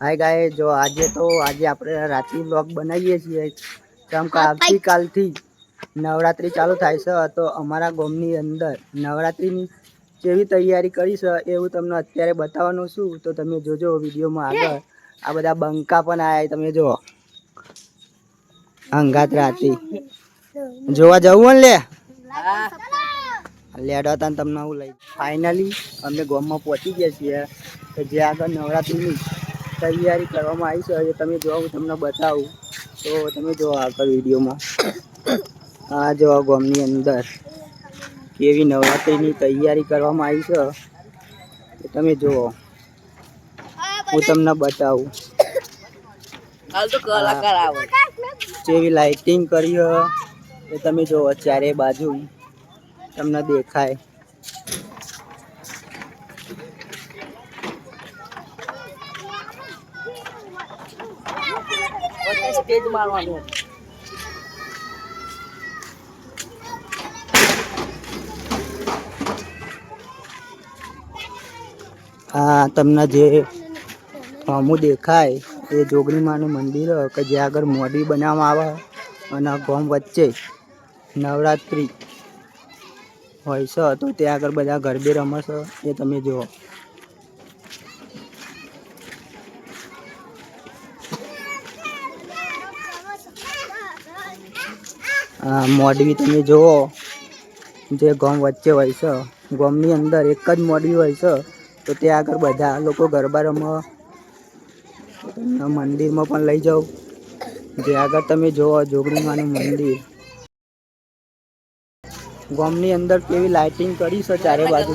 હાય ગાય જો આજે તો આજે આપણે રાત્રિ બ્લોગ બનાવીએ છીએ. કેમ કે આવતીકાલથી નવરાત્રિ ચાલુ થાય છે તો અમારા ગામની અંદર નવરાત્રિની કેવી તૈયારી કરી છે એવું તમને અત્યારે બતાવવાનું છું. તો તમે જોજો વિડીયોમાં આગળ. આ બધા બંકા પણ આવ્યા તમે જો અંગાત રાત્રિ જોવા જવું લે? લેડો તને તમને હું લઈ. ફાઇનલી અમે ગામમાં પહોંચી ગયા છીએ. તો જે આગળ નવરાત્રિની તૈયારી કરવામાં આવી છે. હવે તમે જો હું તમને બતાવું. તો તમે જો આગળ વિડીયોમાં. આ જો ગામની અંદર કેવી નવરાત્રિની તૈયારી કરવામાં આવી છે. તો તમે જુઓ હું તમને બતાવું. જેવી લાઇટિંગ કરી એ તમે જુઓ ચારે બાજુ તમને દેખાય. પછી સ્ટેજ મારવાનું. આ તમને જે ફોર્મું દેખાય, એ જોગણીમાનું મંદિર કે જે આગળ મોડી બનાવવામાં આવે અને ગોમ વચ્ચે નવરાત્રિ હોય છે, તો ત્યાં આગળ બધા ગરબે રમે એ તમે જુઓ. મોડવી તમે જુઓ જે ગમ વચ્ચે હોય છે. ગમની અંદર એક જ મોડવી હોય છે. તો ત્યાં આગળ બધા લોકો ગરબા રમવા મંદિરમાં પણ લઈ જાઉં જે આગળ તમે જુઓ જોગણીમાનું મંદિર. ગામની અંદર કેવી લાઇટિંગ કરી છે ચારે બાજુ.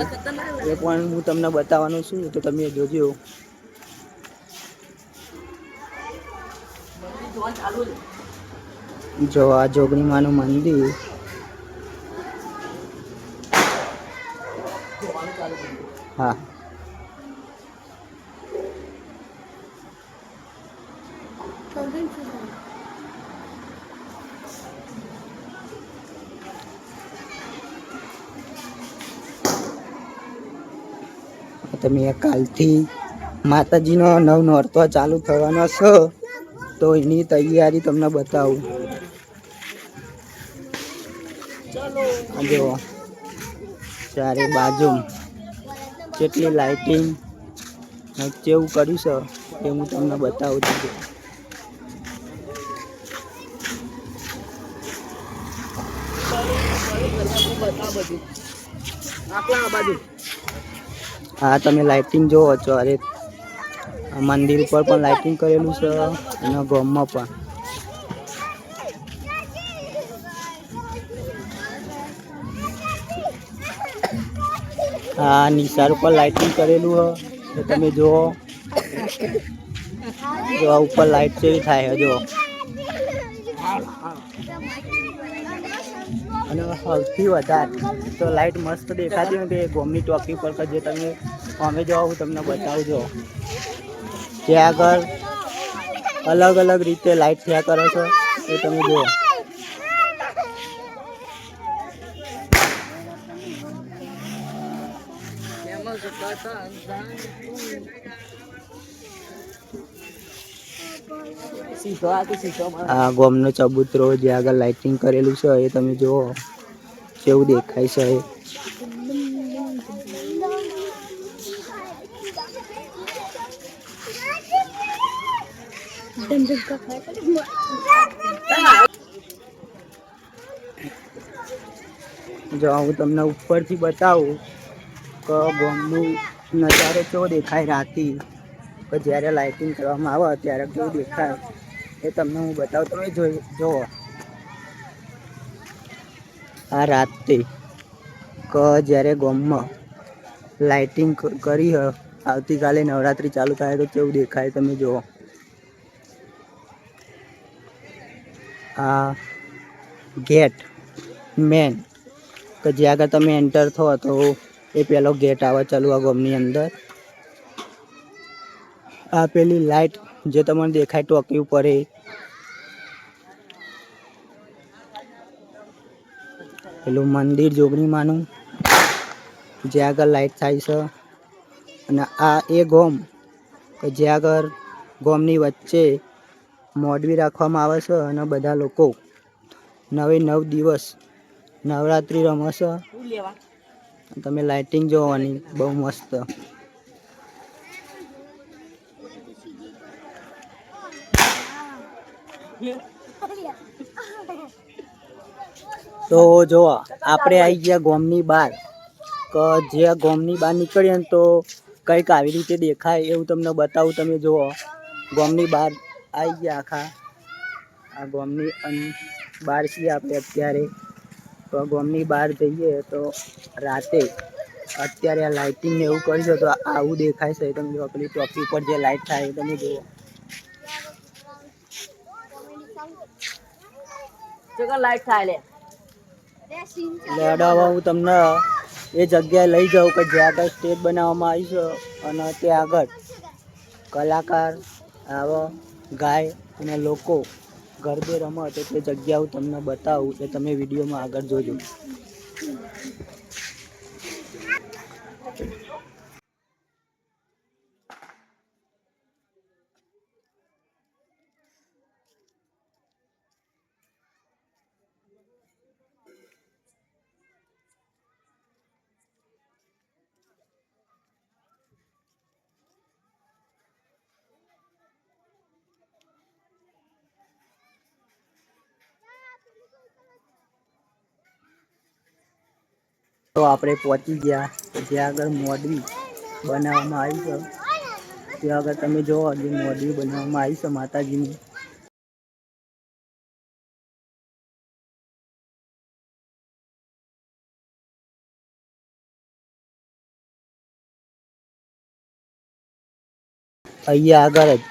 એ પણ હું તમને બતાવવાનું છું, તો તમે જોજો. જો આ જોગણીમાનું મંદિર. હા. તમે કાલથી માતાજીનો નવ નોરતો ચાલુ થવાનો છો, તો એની તૈયારી તમને બતાવું આ જુઓ. ચારે બાજુ કેટલી લાઇટિંગ કેવું કર્યું છે એ હું તમને બતાવું છું. હા, તમે લાઇટિંગ જોવો છો અરે મંદિર ઉપર પણ લાઇટિંગ કરેલું છે અને ગામમાં પણ. હા નિશાર ઉપર લાઇટિંગ કરેલું હ. તમે જુઓ. જો આ ઉપર લાઇટ જેવી થાય જો અને સૌથી વધારે તો લાઇટ મસ્ત દેખાતી હોય કે ગોમની ટોકી પર જે તમે અમે જાઓ હું તમને બતાવજો. ત્યાં આગળ અલગ અલગ રીતે લાઇટ થયા કરે છે, એ તમે જુઓ. આ ગોમનો ચબૂતરો જે આગળ લાઇટિંગ કરેલું છે, એ તમે જુઓ. કેવું દેખાય છે. એ જો, હું તમને ઉપરથી બતાવું. કે ગોમનું નજારો કેવો દેખાય રાતી કે જ્યારે લાઇટિંગ કરવામાં આવે ત્યારે કેવું દેખાય? એ તમને હું બતાવું. તમે જોઈ, જુઓ. આ રાતે કે જ્યારે ગોમમાં લાઇટિંગ કરી આવતીકાલે નવરાત્રિ ચાલુ થાય તો કેવું દેખાય તમે જુઓ. આ ગેટ મેન કે જે આગળ તમે એન્ટર થો તો એ પેલો ગેટ આવે ચલુઆ ગોમની અંદર. આ પેલી લાઈટ જે તમને દેખાય ટોકી ઉપર પેલું મંદિર જોગણીમાનું જે આગળ લાઈટ થાય છે. અને આ એ ગોમ કે જે આગળ ગોમની વચ્ચે મોડવી રાખવામાં આવે છે અને બધા લોકો નવે નવ દિવસ નવરાત્રિ રમે છે. તમે લાઇટિંગ જોવાની, બહુ મસ્ત. તો જો આપણે આવી ગયા ગોમની બહાર. કે, જે ગોમની બહાર નીકળીએ ને તો કંઈક આવી રીતે દેખાય એવું તમને બતાવું, તમે જુઓ ગોમની બહાર આવી ગયા આખા. આ ગોમની બહાર છીએ આપણે અત્યારે. તો ગોમની બહાર જઈએ તો રાતે અત્યારે આ લાઇટિંગ એવું કરજો તો આવું દેખાય છે. તમે જો પેલી ટોપી ઉપર જે લાઇટ થાય એ તમે જુઓ. લાઈટ થાય લે. હું તમને એ જગ્યાએ લઈ જાઉં કે જ્યાં આગળ સ્ટેજ બનાવવામાં આવી છે અને ત્યાં આગળ કલાકાર આવો ગાય અને લોકો ગરબે રમે તો તે જગ્યા હું તમને બતાવું એ તમે વિડીયોમાં આગળ જોજો. તો આપણે પહોંચી ગયા. જ્યાં આગળ મોડવી બનાવવામાં આવી છે. ત્યાં આગળ તમે જોવો જે મોડવી બનાવવામાં આવી છે માતાજીની. અહીંયા આગળ જ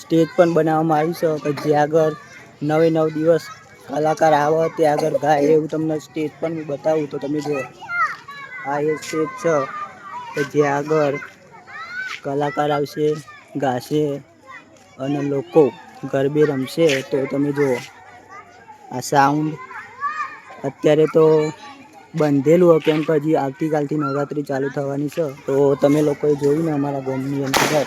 સ્ટેજ પણ બનાવવામાં આવ્યું છે. કે જ્યાં આગળ નવે નવ દિવસ કલાકાર આવે, ત્યાં આગળ ગાય એવું તમને સ્ટેજ પણ બતાવું તો તમે જુઓ આ એ સ્ટેજ છે જ્યાં આગળ કલાકાર આવશે, ગાશે અને લોકો ગરબે રમશે, તો તમે જુઓ. આ સાઉન્ડ અત્યારે તો બંધેલું હોય કેમ કે હજી આવતીકાલથી નવરાત્રિ ચાલુ થવાની છે. તો તમે લોકોએ જોયું ને અમારા ગામની અંદર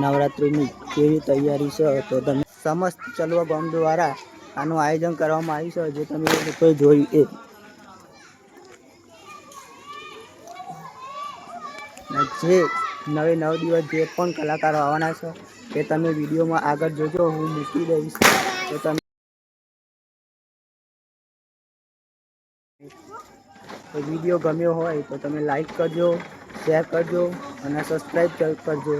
નવરાત્રિની કેવી તૈયારી છે? તો તમે સમસ્ત ચલવા ગામ દ્વારા આનું આયોજન કરવામાં આવ્યું છે. જે તમે લોકોએ જોયું એ ને જે નવે નવ દિવસ જે પણ કલાકારો આવવાના છે, એ તમે વિડીયોમાં આગળ જોજો. હું મૂકી દઈશ. તો તમે વીડિયો ગમ્યો હોય તો તમે લાઈક કરજો શેર કરજો અને સબસ્ક્રાઈબ કરજો.